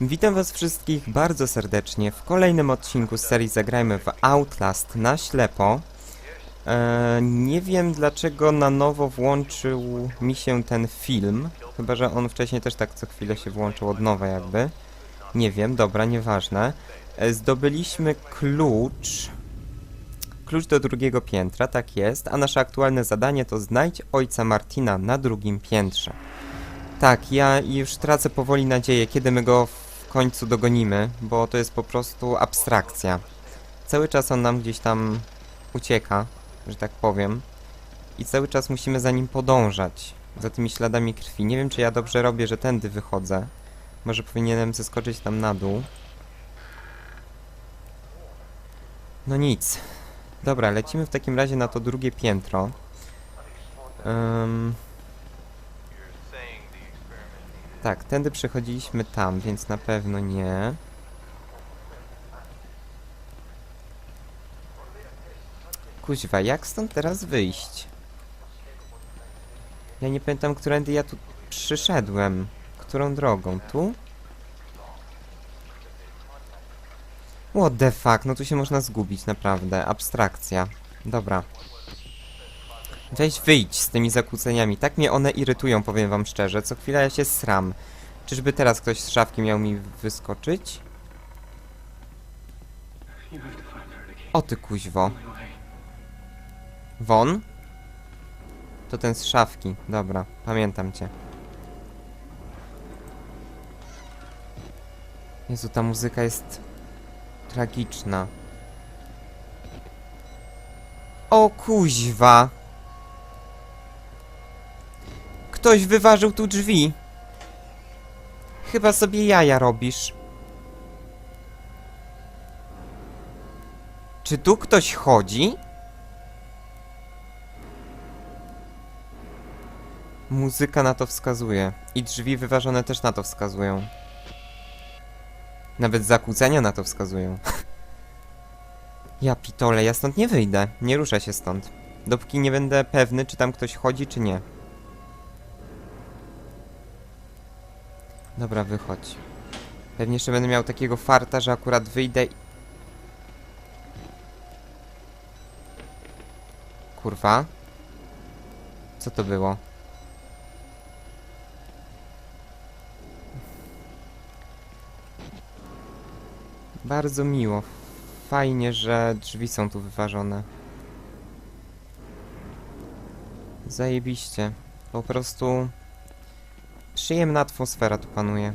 Witam was wszystkich bardzo serdecznie w kolejnym odcinku z serii Zagrajmy w Outlast na ślepo. E, nie wiem dlaczego na nowo włączył mi się ten film, chyba że on wcześniej też tak co chwilę się włączył od nowa jakby. Nie wiem, dobra, nieważne. E, zdobyliśmy klucz. Klucz do drugiego piętra, tak jest, a nasze aktualne zadanie to znajdź ojca Martina na drugim piętrze. Tak, ja już tracę powoli nadzieję, kiedy my go końcu dogonimy, bo to jest po prostu abstrakcja. Cały czas on nam gdzieś tam ucieka, że tak powiem. I cały czas musimy za nim podążać, za tymi śladami krwi. Nie wiem, czy ja dobrze robię, że tędy wychodzę. Może powinienem zeskoczyć tam na dół. No nic. Dobra, lecimy w takim razie na to drugie piętro. Ym... Tak, tędy przechodziliśmy tam, więc na pewno nie. Kuźwa, jak stąd teraz wyjść? Ja nie pamiętam, którędy ja tu przyszedłem. Którą drogą? Tu? What the fuck, no tu się można zgubić, naprawdę. Abstrakcja. Dobra. Weź wyjdź z tymi zakłóceniami. Tak mnie one irytują, powiem wam szczerze. Co chwila ja się sram. Czyżby teraz ktoś z szafki miał mi wyskoczyć? O ty kuźwo. Won? To ten z szafki. Dobra, pamiętam cię. Jezu, ta muzyka jest tragiczna. O kuźwa! Ktoś wyważył tu drzwi. Chyba sobie jaja robisz. Czy tu ktoś chodzi? Muzyka na to wskazuje. I drzwi wyważone też na to wskazują. Nawet zakłócenia na to wskazują. ja pitole, ja stąd nie wyjdę. Nie ruszę się stąd. Dopóki nie będę pewny, czy tam ktoś chodzi, czy nie. Dobra, wychodź. Pewnie jeszcze będę miał takiego farta, że akurat wyjdę i... Kurwa. Co to było? Bardzo miło. Fajnie, że drzwi są tu wyważone. Zajebiście. Po prostu... Przyjemna atmosfera tu panuje.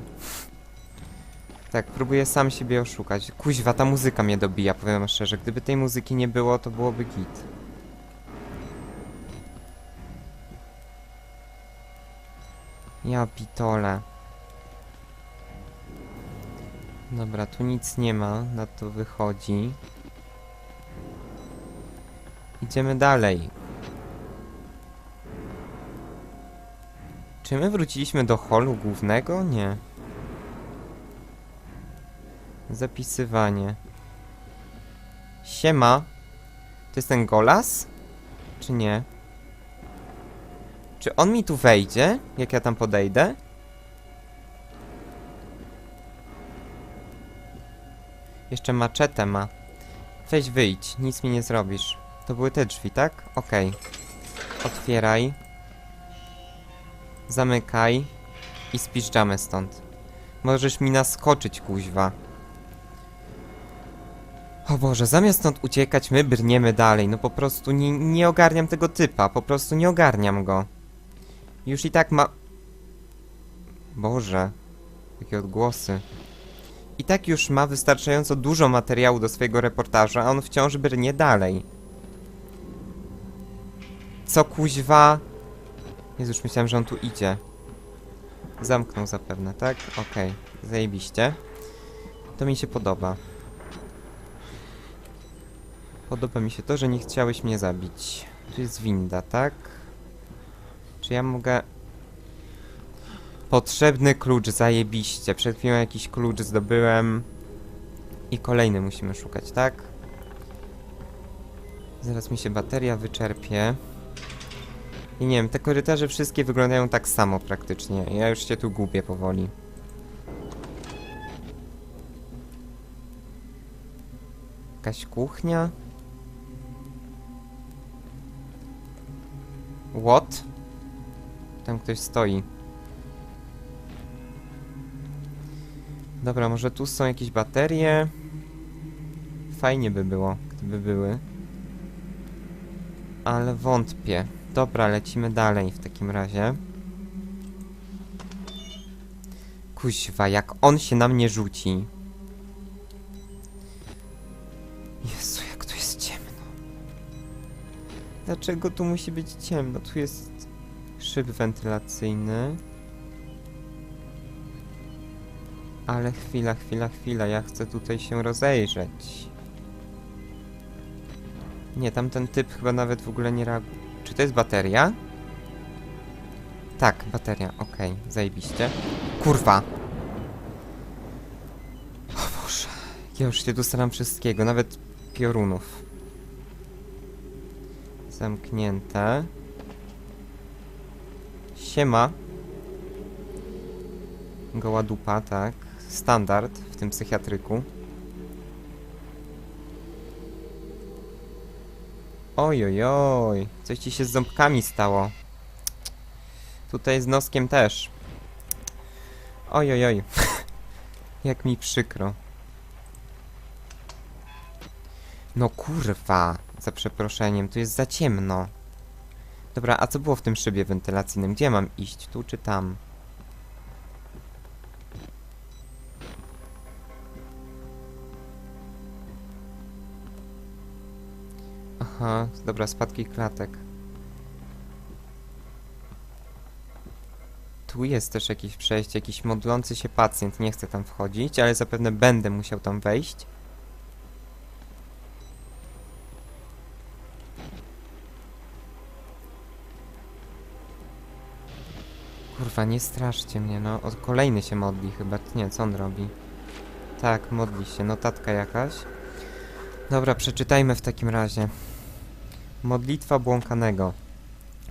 Tak, próbuję sam siebie oszukać. Kuźwa, ta muzyka mnie dobija, powiem szczerze. Gdyby tej muzyki nie było, to byłoby git. Ja pitole. Dobra, tu nic nie ma, na to wychodzi. Idziemy dalej. Czy my wróciliśmy do holu głównego? Nie. Zapisywanie. Siema. To jest ten golas? Czy nie? Czy on mi tu wejdzie, jak ja tam podejdę? Jeszcze maczetę ma. Weź wyjdź, nic mi nie zrobisz. To były te drzwi, tak? Okej. Otwieraj. Zamykaj. I spiszczamy stąd. Możesz mi naskoczyć, kuźwa. O Boże, zamiast stąd uciekać, my brniemy dalej. No po prostu nie, nie ogarniam tego typa. Po prostu nie ogarniam go. Już i tak ma... Boże. Jakie odgłosy. I tak już ma wystarczająco dużo materiału do swojego reportaża, a on wciąż brnie dalej. Co kuźwa? Jezu, już myślałem, że on tu idzie. Zamknął zapewne, tak? Okej, zajebiście. To mi się podoba. Podoba mi się to, że nie chciałeś mnie zabić. Tu jest winda, tak? Czy ja mogę... Potrzebny klucz, zajebiście. Przed chwilą jakiś klucz zdobyłem. I kolejny musimy szukać, tak? Zaraz mi się bateria wyczerpie. I nie wiem, te korytarze wszystkie wyglądają tak samo praktycznie. Ja już się tu gubię powoli. Jakaś kuchnia? What? Tam ktoś stoi. Dobra, może tu są jakieś baterie? Fajnie by było, gdyby były. Ale wątpię. Dobra, lecimy dalej w takim razie. Kuźwa, jak on się na mnie rzuci. Jezu, jak tu jest ciemno. Dlaczego tu musi być ciemno? Tu jest szyb wentylacyjny. Ale chwila, chwila, chwila, ja chcę tutaj się rozejrzeć. Nie, tamten typ chyba nawet w ogóle nie reaguje. Czy to jest bateria? Tak, bateria, okej, zajebiście. Kurwa! O Boże, ja już się dostaram wszystkiego, nawet piorunów. Zamknięte. Siema. Goła dupa, tak. Standard w tym psychiatryku. Oj, oj. Coś ci się z ząbkami stało. Tutaj z noskiem też. Oj, oj, oj. Jak mi przykro. No kurwa, za przeproszeniem, tu jest za ciemno. Dobra, a co było w tym szybie wentylacyjnym? Gdzie mam iść? Tu czy tam? Aha, dobra, spadki klatek. Tu jest też jakieś przejście, jakiś modlący się pacjent. Nie chcę tam wchodzić, ale zapewne będę musiał tam wejść. Kurwa, nie straszcie mnie, no. O, kolejny się modli chyba. Nie, co on robi? Tak, modli się. Notatka jakaś. Dobra, przeczytajmy w takim razie. Modlitwa błąkanego.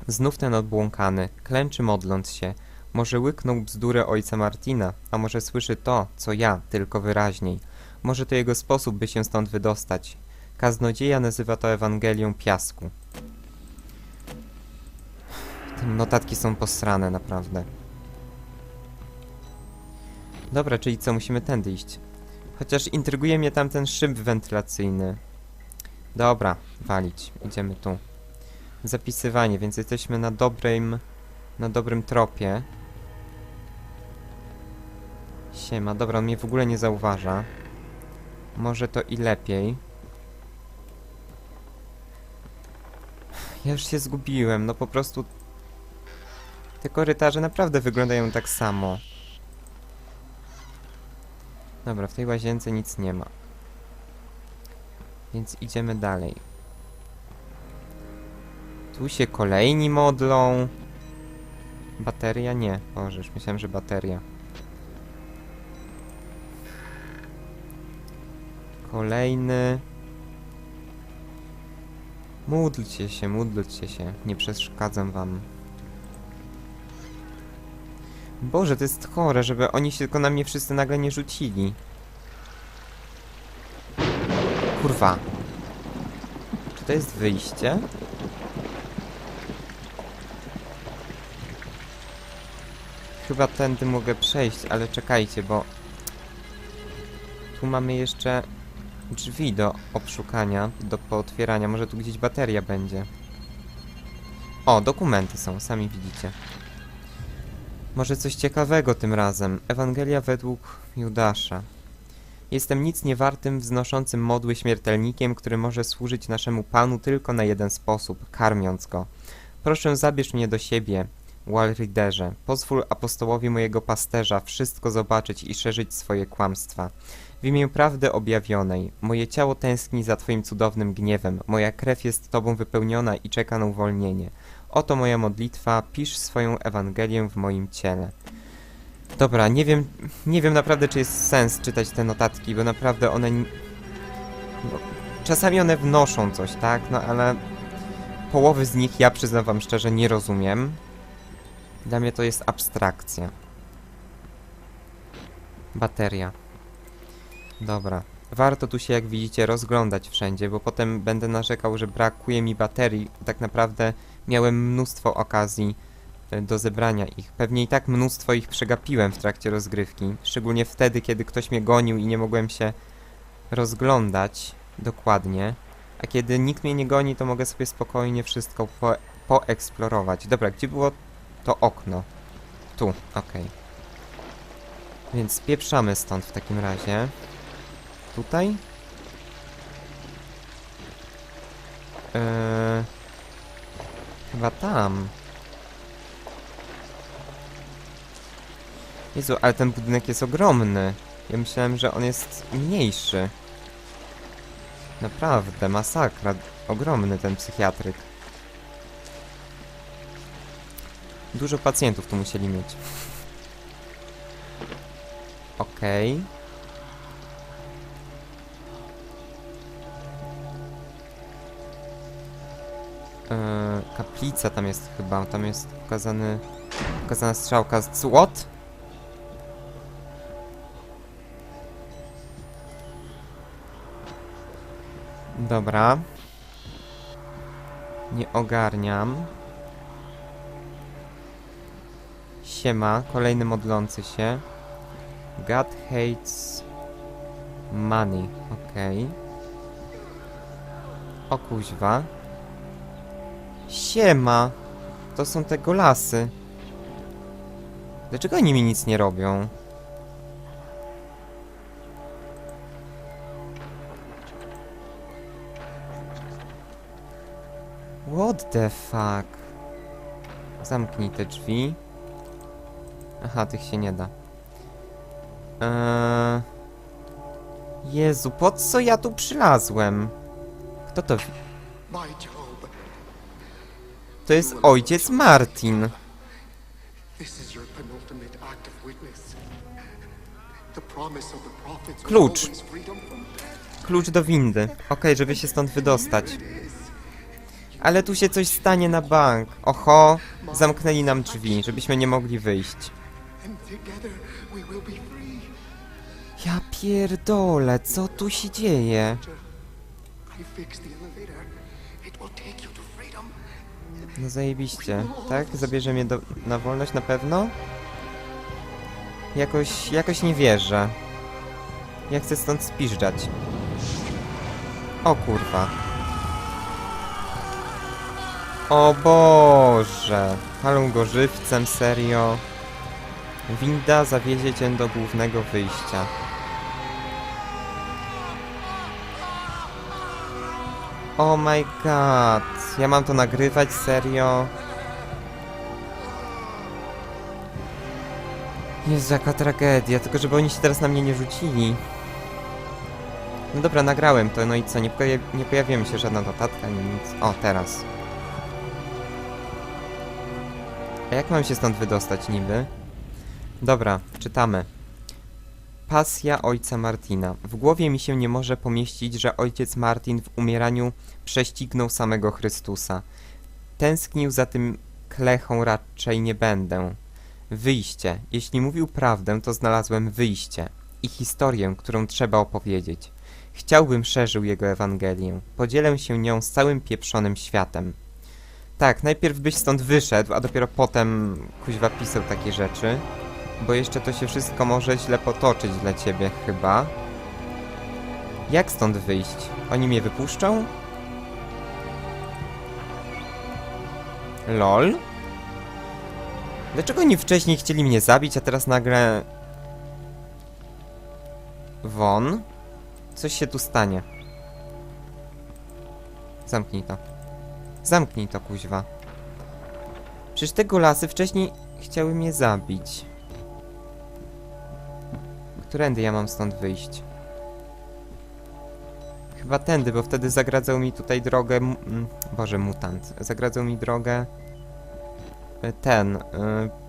Znów ten odbłąkany, klęczy modląc się. Może łyknął bzdurę ojca Martina, a może słyszy to, co ja, tylko wyraźniej. Może to jego sposób, by się stąd wydostać. Kaznodzieja nazywa to Ewangelią Piasku. Te notatki są posrane, naprawdę. Dobra, czyli co, musimy tędy iść. Chociaż intryguje mnie tam ten szyb wentylacyjny. Dobra, walić. Idziemy tu. Zapisywanie, więc jesteśmy na dobrym... Na dobrym tropie. Siema, dobra, on mnie w ogóle nie zauważa. Może to i lepiej. Ja już się zgubiłem, no po prostu... Te korytarze naprawdę wyglądają tak samo. Dobra, w tej łazience nic nie ma. Więc idziemy dalej. Tu się kolejni modlą. Bateria? Nie. Boże, już myślałem, że bateria. Kolejny. Módlcie się, módlcie się. Nie przeszkadzam wam. Boże, to jest chore, żeby oni się tylko na mnie wszyscy nagle nie rzucili. Kurwa. Czy to jest wyjście? Chyba tędy mogę przejść, ale czekajcie, bo... Tu mamy jeszcze drzwi do obszukania, do pootwierania. Może tu gdzieś bateria będzie. O, dokumenty są, sami widzicie. Może coś ciekawego tym razem. Ewangelia według Judasza. Jestem nic niewartym, wznoszącym modły śmiertelnikiem, który może służyć naszemu Panu tylko na jeden sposób, karmiąc go. Proszę zabierz mnie do siebie, Walriderze. Pozwól apostołowi mojego pasterza wszystko zobaczyć i szerzyć swoje kłamstwa. W imię prawdy objawionej, moje ciało tęskni za Twoim cudownym gniewem, moja krew jest Tobą wypełniona i czeka na uwolnienie. Oto moja modlitwa, pisz swoją Ewangelię w moim ciele. Dobra, nie wiem, nie wiem naprawdę, czy jest sens czytać te notatki, bo naprawdę one... No, czasami one wnoszą coś, tak? No ale połowy z nich ja przyznam wam szczerze nie rozumiem. Dla mnie to jest abstrakcja. Bateria. Dobra. warto tu się, jak widzicie, rozglądać wszędzie, bo potem będę narzekał, że brakuje mi baterii. Tak naprawdę miałem mnóstwo okazji do zebrania ich. Pewnie i tak mnóstwo ich przegapiłem w trakcie rozgrywki. Szczególnie wtedy, kiedy ktoś mnie gonił i nie mogłem się rozglądać dokładnie. A kiedy nikt mnie nie goni, to mogę sobie spokojnie wszystko po poeksplorować. Dobra, gdzie było to okno? Tu, okej. Więc spieprzamy stąd w takim razie. Tutaj? Eee, chyba tam. Jezu, ale ten budynek jest ogromny. Ja myślałem, że on jest mniejszy. Naprawdę, masakra. Ogromny ten psychiatryk. Dużo pacjentów tu musieli mieć. Okej. Eee, kaplica tam jest chyba, tam jest pokazany, pokazana strzałka z złot? Dobra. Nie ogarniam. Siema, kolejny modlący się. God hates money. Okej. O kuźwa. Siema. To są te golasy. Dlaczego oni mi nic nie robią? What the fuck? Zamknij te drzwi. Aha, tych się nie da. Eee... Jezu, po co ja tu przylazłem? Kto to... To jest ojciec Martin. Klucz. Klucz do windy. Okej, żeby się stąd wydostać. Ale tu się coś stanie na bank. Oho, zamknęli nam drzwi, żebyśmy nie mogli wyjść. Ja pierdolę, co tu się dzieje? No zajebiście, tak? Zabierze mnie do, na wolność na pewno? Jakoś, jakoś nie wierzę. Ja chcę stąd spiżdżać. O kurwa. O Boże. Palą go żywcem, serio. Winda zawiezie cię do głównego wyjścia. Oh my god. Ja mam to nagrywać, serio? Jezu, jaka tragedia, tylko żeby oni się teraz na mnie nie rzucili. No dobra, nagrałem to, no i co, nie, pojawi nie pojawiła mi się żadna notatka, nic. O, teraz. A jak mam się stąd wydostać niby? Dobra, czytamy. Pasja ojca Martina. W głowie mi się nie może pomieścić, że ojciec Martin w umieraniu prześcignął samego Chrystusa. Tęsknił za tym klechą raczej nie będę. Wyjście. Jeśli mówił prawdę, to znalazłem wyjście i historię, którą trzeba opowiedzieć. Chciałbym szerzył jego Ewangelię. Podzielę się nią z całym pieprzonym światem. Tak, najpierw byś stąd wyszedł, a dopiero potem kuźwa pisał takie rzeczy. Bo jeszcze to się wszystko może źle potoczyć dla ciebie, chyba. Jak stąd wyjść? Oni mnie wypuszczą? LOL? Dlaczego oni wcześniej chcieli mnie zabić, a teraz nagle... Won? Coś się tu stanie. Zamknij to. Zamknij to, kuźwa. Przecież te golasy wcześniej chciały mnie zabić. Którędy ja mam stąd wyjść? Chyba tędy, bo wtedy zagradzał mi tutaj drogę... Boże, mutant. Zagradzał mi drogę... y, Ten... y,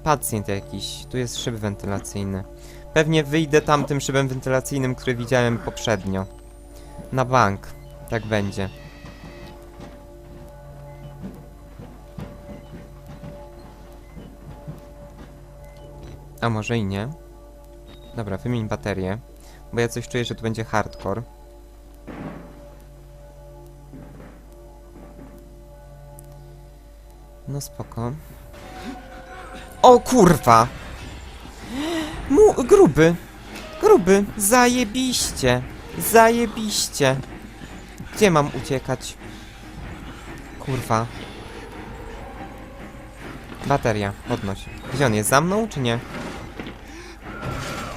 Pacjent jakiś. Tu jest szyb wentylacyjny. Pewnie wyjdę tamtym szybem wentylacyjnym, który widziałem poprzednio. Na bank. Tak będzie. A może i nie? Dobra, wymień baterię. Bo ja coś czuję, że to będzie hardcore. No spoko. O kurwa! Mu, gruby! Gruby! Zajebiście! Zajebiście! Gdzie mam uciekać? Kurwa. Bateria, podnoś. Gdzie on jest? Za mną, czy nie?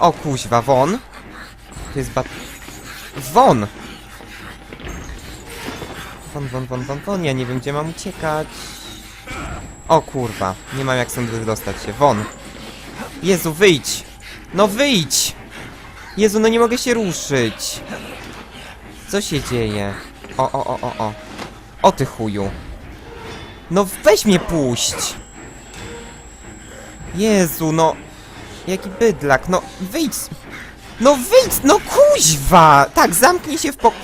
O kuźwa, won! To jest bat... Won! Won, won, won, won, won, ja nie wiem, gdzie mam uciekać. O kurwa, nie mam jak stąd wydostać się. Won! Jezu, wyjdź! No wyjdź! Jezu, no nie mogę się ruszyć! Co się dzieje? O, o, o, o, o. O ty chuju. No weź mnie puść! Jezu, no... Jaki bydlak, no wyjdź! No wyjdź, no kuźwa! Tak, zamknij się w pok...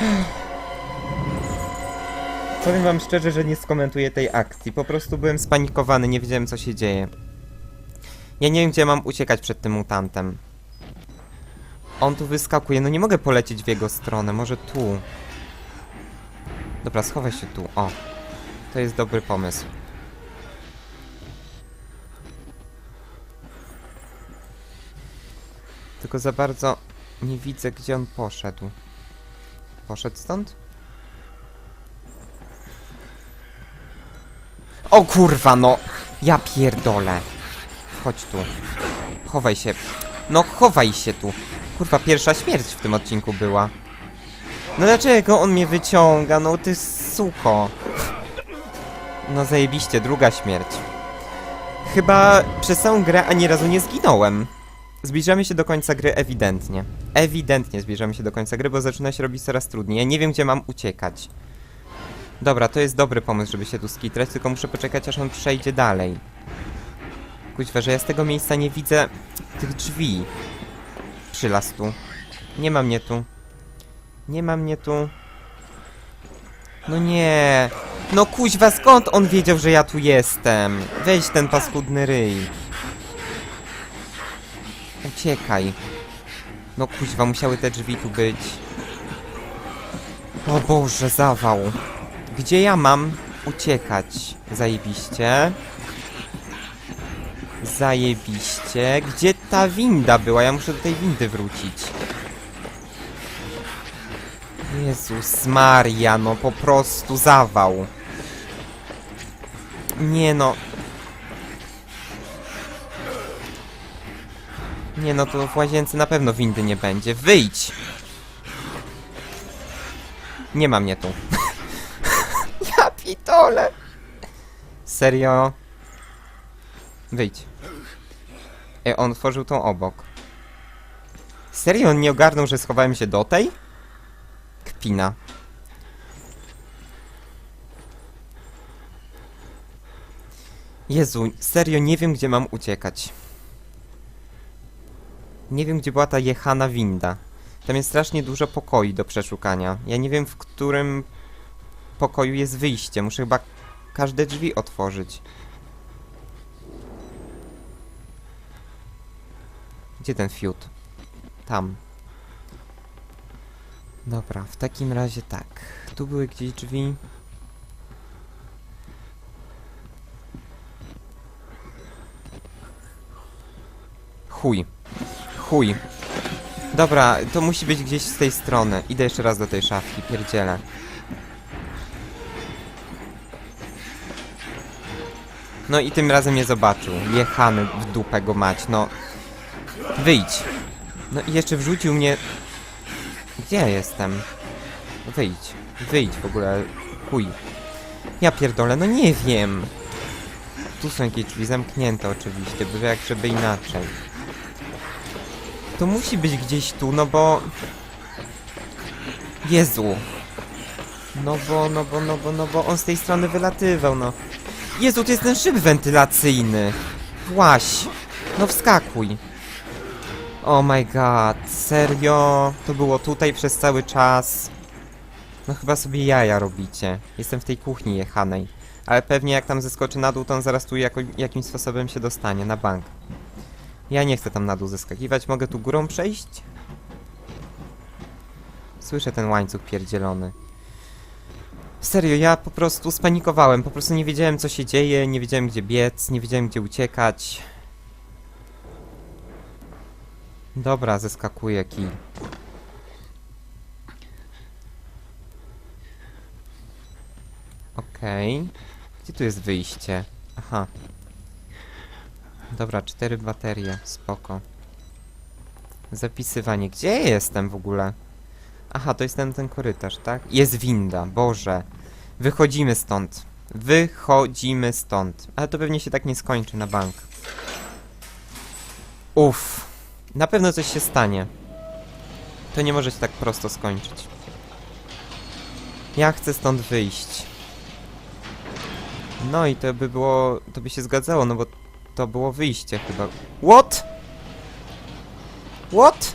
Powiem wam szczerze, że nie skomentuję tej akcji. Po prostu byłem spanikowany, nie wiedziałem co się dzieje. Ja nie wiem, gdzie mam uciekać przed tym mutantem. On tu wyskakuje, no nie mogę polecieć w jego stronę, może tu. Dobra, schowaj się tu, o. To jest dobry pomysł. Tylko za bardzo nie widzę, gdzie on poszedł. Poszedł stąd? O kurwa, no! Ja pierdolę. Chodź tu. Chowaj się. No chowaj się tu. Kurwa, pierwsza śmierć w tym odcinku była. No dlaczego on mnie wyciąga? No ty suko. No zajebiście, druga śmierć. Chyba przez całą grę ani razu nie zginąłem. Zbliżamy się do końca gry ewidentnie. Ewidentnie zbliżamy się do końca gry, bo zaczyna się robić coraz trudniej. Ja nie wiem, gdzie mam uciekać. Dobra, to jest dobry pomysł, żeby się tu skitrać, tylko muszę poczekać, aż on przejdzie dalej. Kuźwa, że ja z tego miejsca nie widzę tych drzwi. Przylas tu. Nie ma mnie tu. Nie ma mnie tu. No nie. No kuźwa, skąd on wiedział, że ja tu jestem? Weź ten paskudny ryj. Uciekaj. No kuźwa, musiały te drzwi tu być. O Boże, zawał. Gdzie ja mam uciekać? Zajebiście. Zajebiście. Gdzie ta winda była? Ja muszę do tej windy wrócić. Jezus Maria, no po prostu zawał. Nie no. Nie no, to w łazience na pewno windy nie będzie. Wyjdź! Nie ma mnie tu. ja pitole! Serio? Wyjdź. E, on tworzył tą obok. Serio on nie ogarnął, że schowałem się do tej? Kpina. Jezu, serio nie wiem gdzie mam uciekać. Nie wiem gdzie była ta jechana winda. Tam jest strasznie dużo pokoi do przeszukania. Ja nie wiem w którym pokoju jest wyjście. Muszę chyba każde drzwi otworzyć. Gdzie ten fiut? Tam. Dobra, w takim razie tak. Tu były gdzieś drzwi. Chuj. Chuj. Dobra, to musi być gdzieś z tej strony. Idę jeszcze raz do tej szafki, pierdzielę. No i tym razem nie zobaczył. Jechany w dupę go mać, no. Wyjdź. No i jeszcze wrzucił mnie... Gdzie ja jestem? Wyjdź. Wyjdź w ogóle. Chuj. Ja pierdolę, no nie wiem. Tu są jakieś drzwi zamknięte oczywiście, bo jak żeby inaczej. To musi być gdzieś tu, no bo... Jezu. No bo, no bo, no bo, no bo on z tej strony wylatywał, no. Jezu, to jest ten szyb wentylacyjny. Właś. No wskakuj. Oh my god, serio? To było tutaj przez cały czas? No chyba sobie jaja robicie. Jestem w tej kuchni jechanej. Ale pewnie jak tam zeskoczy na dół, to on zaraz tu jako, jakimś sposobem się dostanie, na bank. Ja nie chcę tam na dół zeskakiwać. Mogę tu górą przejść? Słyszę ten łańcuch pierdzielony. Serio, ja po prostu spanikowałem. Po prostu nie wiedziałem, co się dzieje, nie wiedziałem, gdzie biec, nie wiedziałem, gdzie uciekać. Dobra, zeskakuję kij. Okej. Gdzie tu jest wyjście? Aha. Dobra, cztery baterie. Spoko. Zapisywanie. Gdzie jestem w ogóle? Aha, to jest ten, ten korytarz, tak? Jest winda, Boże. Wychodzimy stąd. Wychodzimy stąd. Ale to pewnie się tak nie skończy na bank. Uff. Na pewno coś się stanie. To nie może się tak prosto skończyć. Ja chcę stąd wyjść. No i to by było... To by się zgadzało, no bo to było wyjście chyba. What? What?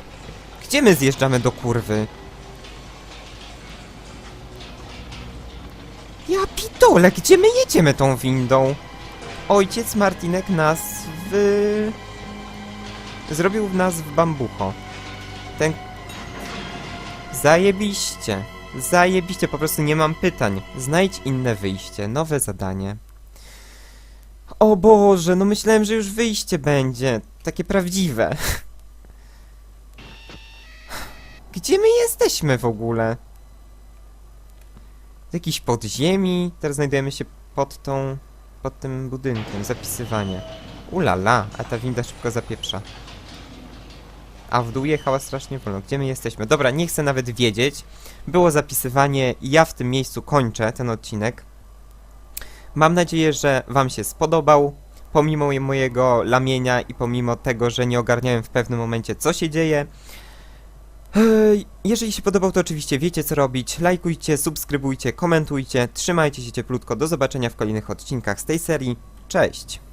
Gdzie my zjeżdżamy do kurwy? Ja pitole, gdzie my jedziemy tą windą? Ojciec Martinek nas w... Zrobił nas w bambucho. Ten... Zajebiście. Zajebiście, po prostu nie mam pytań. Znajdź inne wyjście, nowe zadanie. O Boże, no myślałem, że już wyjście będzie. Takie prawdziwe. Gdzie my jesteśmy w ogóle? Jakiś podziemi. Teraz znajdujemy się pod tą... pod tym budynkiem. Zapisywanie. Ulala, a ta winda szybko zapieprza. A w dół jechała strasznie wolno. Gdzie my jesteśmy? Dobra, nie chcę nawet wiedzieć. Było zapisywanie i ja w tym miejscu kończę ten odcinek. Mam nadzieję, że Wam się spodobał. Pomimo mojego lamienia i pomimo tego, że nie ogarniałem w pewnym momencie, co się dzieje. Ej, Jeżeli się podobał, to oczywiście wiecie co robić. Lajkujcie, subskrybujcie, komentujcie. Trzymajcie się cieplutko. Do zobaczenia w kolejnych odcinkach z tej serii. Cześć!